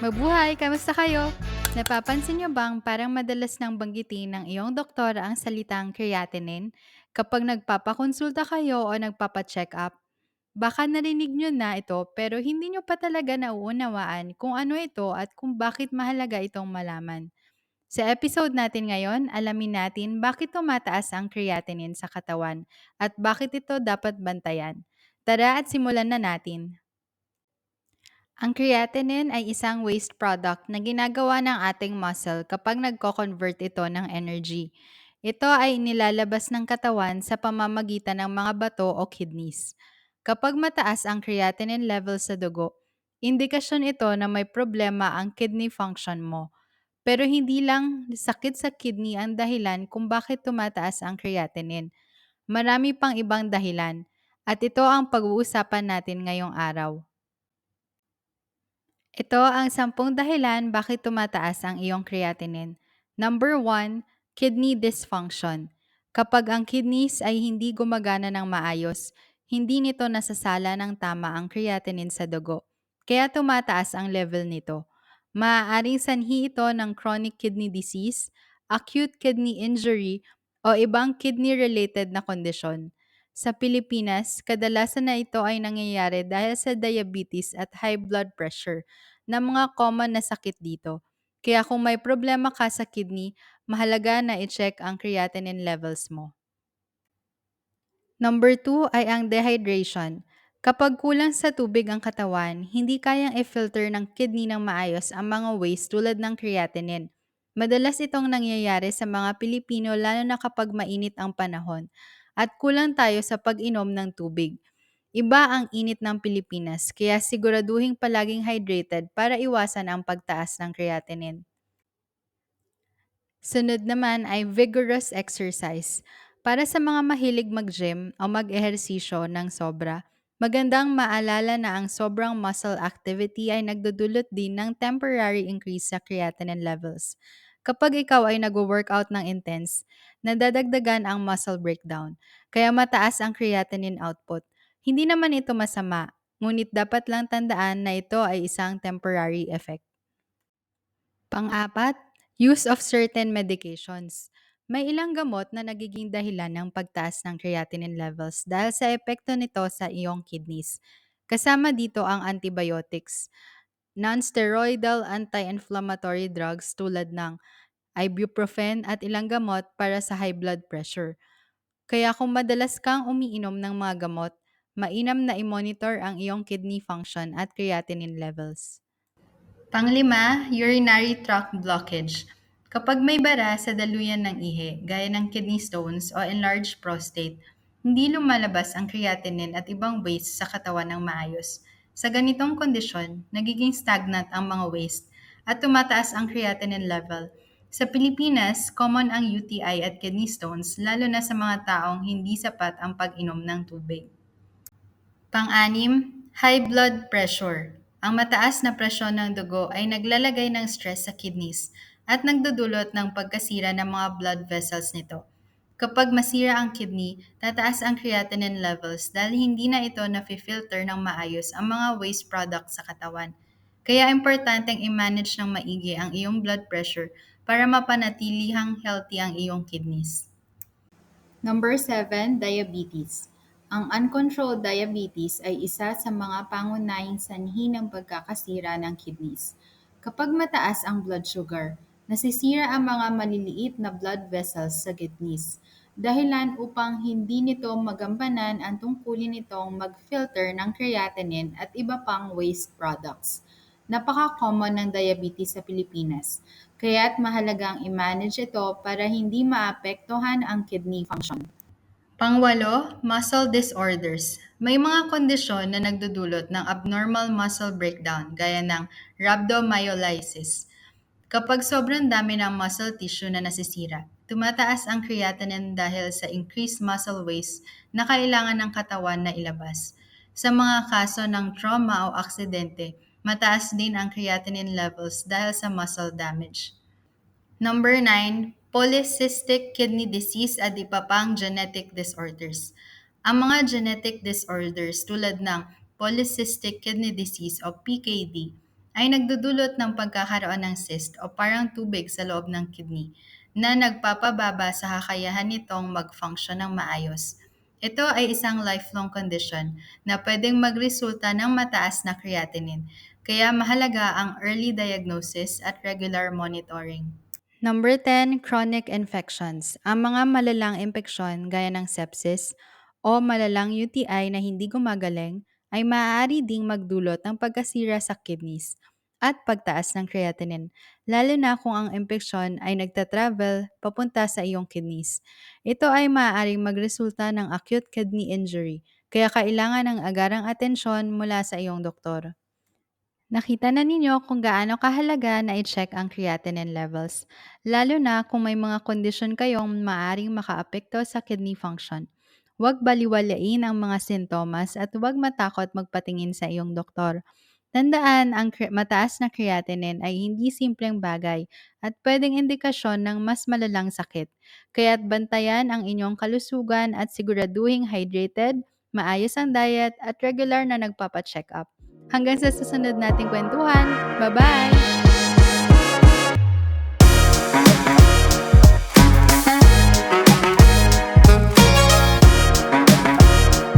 Mabuhay! Kamusta kayo? Napapansin niyo bang parang madalas nang banggitin ng iyong doktora ang salitang creatinine kapag nagpapakonsulta kayo o nagpapa-check up? Baka narinig niyo na ito pero hindi niyo pa talaga nauunawaan kung ano ito at kung bakit mahalaga itong malaman. Sa episode natin ngayon, alamin natin bakit tumataas ang creatinine sa katawan at bakit ito dapat bantayan. Tara at simulan na natin. Ang creatinine ay isang waste product na ginagawa ng ating muscle kapag nagko-convert ito ng energy. Ito ay nilalabas ng katawan sa pamamagitan ng mga bato o kidneys. Kapag mataas ang creatinine level sa dugo, indikasyon ito na may problema ang kidney function mo. Pero hindi lang sakit sa kidney ang dahilan kung bakit tumataas ang creatinine. Marami pang ibang dahilan at ito ang pag-uusapan natin ngayong araw. Ito ang sampung dahilan bakit tumataas ang iyong creatinine. Number 1, kidney dysfunction. Kapag ang kidneys ay hindi gumagana ng maayos, hindi nito nasasala ng tama ang creatinine sa dugo. Kaya tumataas ang level nito. Maaaring sanhi ito ng chronic kidney disease, acute kidney injury, o ibang kidney-related na kondisyon. Sa Pilipinas, kadalasan na ito ay nangyayari dahil sa diabetes at high blood pressure na mga common na sakit dito. Kaya kung may problema ka sa kidney, mahalaga na i-check ang creatinine levels mo. Number 2 ay ang dehydration. Kapag kulang sa tubig ang katawan, hindi kayang i-filter ng kidney ng maayos ang mga waste tulad ng creatinine. Madalas itong nangyayari sa mga Pilipino lalo na kapag mainit ang panahon at kulang tayo sa pag-inom ng tubig. Iba ang init ng Pilipinas kaya siguraduhin palaging hydrated para iwasan ang pagtaas ng creatinine. Sunod naman ay vigorous exercise. Para sa mga mahilig mag-gym o mag-ehersisyo ng sobra, magandang maalala na ang sobrang muscle activity ay nagdudulot din ng temporary increase sa creatinine levels. Kapag ikaw ay nag-workout ng intense, nadadagdagan ang muscle breakdown, kaya mataas ang creatinine output. Hindi naman ito masama, ngunit dapat lang tandaan na ito ay isang temporary effect. Pang-apat, use of certain medications. May ilang gamot na nagiging dahilan ng pagtaas ng creatinine levels dahil sa epekto nito sa iyong kidneys. Kasama dito ang antibiotics, non-steroidal anti-inflammatory drugs tulad ng ibuprofen at ilang gamot para sa high blood pressure. Kaya kung madalas kang umiinom ng mga gamot, mainam na i-monitor ang iyong kidney function at creatinine levels. Panglima, urinary tract blockage. Kapag may bara sa daluyan ng ihi, gaya ng kidney stones o enlarged prostate, hindi lumalabas ang creatinine at ibang waste sa katawan ng maayos. Sa ganitong kondisyon, nagiging stagnant ang mga waste at tumataas ang creatinine level. Sa Pilipinas, common ang UTI at kidney stones lalo na sa mga taong hindi sapat ang pag-inom ng tubig. Pang-anim, high blood pressure. Ang mataas na presyon ng dugo ay naglalagay ng stress sa kidneys at nagdudulot ng pagkasira ng mga blood vessels nito. Kapag masira ang kidney, tataas ang creatinine levels dahil hindi na ito na-filter ng maayos ang mga waste products sa katawan. Kaya importanteng i-manage ng maigi ang iyong blood pressure para mapanatilihang healthy ang iyong kidneys. Number 7, diabetes. Ang uncontrolled diabetes ay isa sa mga pangunahing sanhi ng pagkakasira ng kidneys. Kapag mataas ang blood sugar, nasisira ang mga maliliit na blood vessels sa kidneys. Dahilan upang hindi nito magampanan ang tungkulin nitong mag-filter ng creatinine at iba pang waste products. Napaka-common ng diabetes sa Pilipinas, kaya't mahalagang i-manage ito para hindi maapektuhan ang kidney function. Pangwalo, muscle disorders. May mga kondisyon na nagdudulot ng abnormal muscle breakdown gaya ng rhabdomyolysis. Kapag sobrang dami ng muscle tissue na nasisira, tumataas ang creatinine dahil sa increased muscle waste na kailangan ng katawan na ilabas. Sa mga kaso ng trauma o aksidente, mataas din ang creatinine levels dahil sa muscle damage. Number 9, polycystic kidney disease at iba pang genetic disorders. Ang mga genetic disorders tulad ng polycystic kidney disease o PKD ay nagdudulot ng pagkakaroon ng cyst o parang tubig sa loob ng kidney na nagpapababa sa kakayahan nitong mag-function ng maayos. Ito ay isang lifelong condition na pwedeng magresulta ng mataas na creatinine, kaya mahalaga ang early diagnosis at regular monitoring. Number 10, chronic infections. Ang mga malalang impeksyon gaya ng sepsis o malalang UTI na hindi gumagaling ay maaari ding magdulot ng pagkasira sa kidneys at pagtaas ng creatinine, lalo na kung ang impeksyon ay nagta-travel papunta sa iyong kidneys. Ito ay maaaring magresulta ng acute kidney injury, kaya kailangan ng agarang atensyon mula sa iyong doktor. Nakita na ninyo kung gaano kahalaga na i-check ang creatinine levels, lalo na kung may mga kondisyon kayong maaring makaapekto sa kidney function. Huwag baliwalain ang mga sintomas at huwag matakot magpatingin sa iyong doktor. Tandaan, ang mataas na creatinine ay hindi simpleng bagay at pwedeng indikasyon ng mas malalang sakit. Kaya't bantayan ang inyong kalusugan at siguraduhing hydrated, maayos ang diet at regular na nagpapacheck up. Hanggang sa susunod nating kwentuhan. Bye-bye!